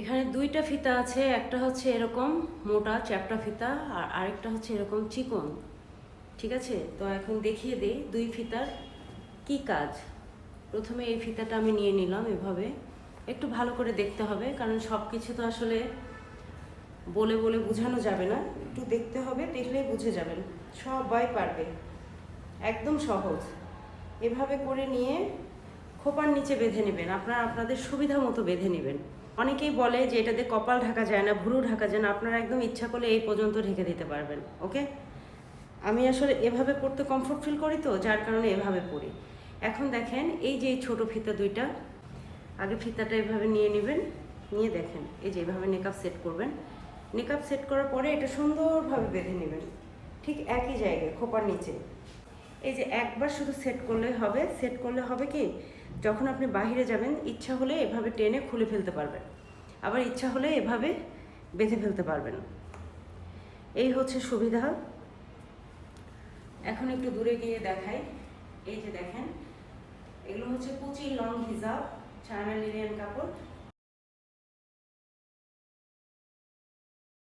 এখানে দুইটা ফিতা আছে, একটা হচ্ছে এরকম মোটা চ্যাপটা ফিতা আর আরেকটা হচ্ছে এরকম চিকন, ঠিক আছে? তো এখন দেখিয়ে দিই দুই ফিতার কি কাজ। প্রথমে এই ফিতাটা আমি নিয়ে নিলাম এভাবে। একটু ভালো করে দেখতে হবে, কারণ সব কিছু তো আসলে বলে বলে বোঝানো যাবে না। একটু দেখতে হবে দেখলেই বুঝে যাবেন। সবাই পারবে। একদম সহজ। এভাবে করে নিয়ে খোপার নিচে বেঁধে নেবেন। আপনারা, আপনাদের সুবিধা মতো বেঁধে নেবেন। অনেকেই বলে যে এটাতে কপাল ঢাকা যায় না, ভুরু ঢাকা যায় না। আপনারা একদম ইচ্ছা করলে এই পর্যন্ত ঢেকে দিতে পারবেন, ওকে? আমি আসলে এভাবে পড়তে কমফোর্ট ফিল করি তো, যার কারণে এভাবে পড়ি। এখন দেখেন, এই যে ছোটো ফিতা দুইটা, আগে ফিতাটা এভাবে নিয়ে নেবেন, নিয়ে দেখেন, এই যে এভাবে নেকআপ সেট করবেন। নেকআপ সেট করার পরে এটা সুন্দরভাবে বেঁধে নেবেন, ঠিক একই জায়গায়, খোপার নিচে। এই যে একবার শুধু সেট করলে হবে সেট করলে হবে কি? যখন আপনি বাহিরে যাবেন, ইচ্ছা হলে এভাবে টেনে খুলে ফেলতে পারবেন। আবার ইচ্ছা হলে এভাবে বেঁধে ফেলতে পারবেন। এই হচ্ছে সুবিধা। এখন একটু দূরে গিয়ে দেখাই। এই যে দেখেন, এগুলো হচ্ছে কুচি লং হিজাব, চায়না লিলিয়ান কাপড়।